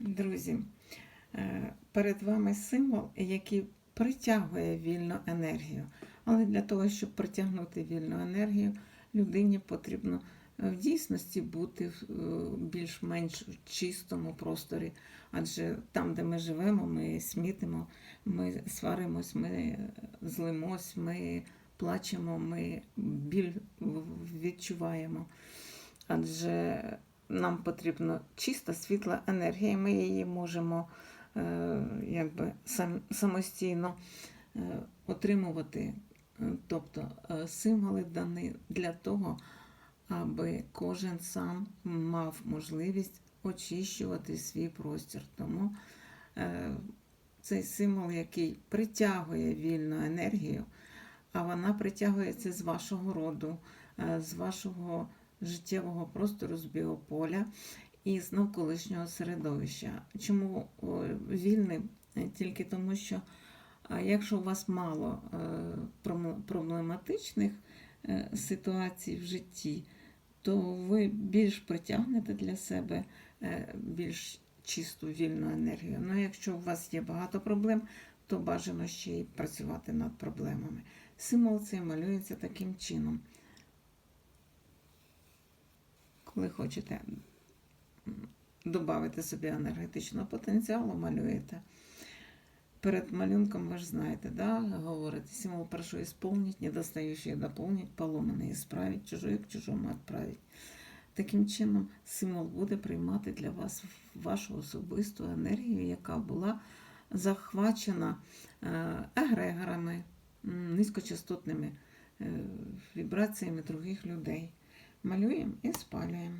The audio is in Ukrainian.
Друзі, е, перед вами символ, який притягує вільну енергію. Але для того, щоб притягнути вільну енергію, людині потрібно е, в дійсності бути в е, більш-менш чистому просторі. Адже там, де ми живемо, ми смітимо, ми сваримось, ми злимось, ми плачемо, ми біль відчуваємо. Адже нам потрібна чиста світла енергія, ми її можемо е, якби, сам, самостійно е, отримувати. Е, Тобто символи дані для того, аби кожен сам мав можливість очищувати свій простір. Тому цей символ, який притягує вільну енергію, а вона притягується з вашого роду, з вашого життєвого простору, з біополя і з навколишнього середовища. Чому вільний? Е, Тільки тому, що якщо у вас мало е, проблематичних е, ситуацій в житті, то ви більш притягнете для себе е, більш чисту вільну енергію. Ну, якщо у вас є багато проблем, то бажано ще й працювати над проблемами. Символ цей малюється таким чином. Коли хочете додати собі енергетичного потенціалу, малюєте. Перед малюнком ви ж знаєте, да, говорите, символ прошу исполнить, недостающее дополнить, поломанное исправить, чужое к чужому отправить. Таким чином, символ буде приймати для вас вашу особисту енергію, яка була захвачена е, егрегорами, низькочастотними е, вібраціями других людей. Малюємо і спалюємо.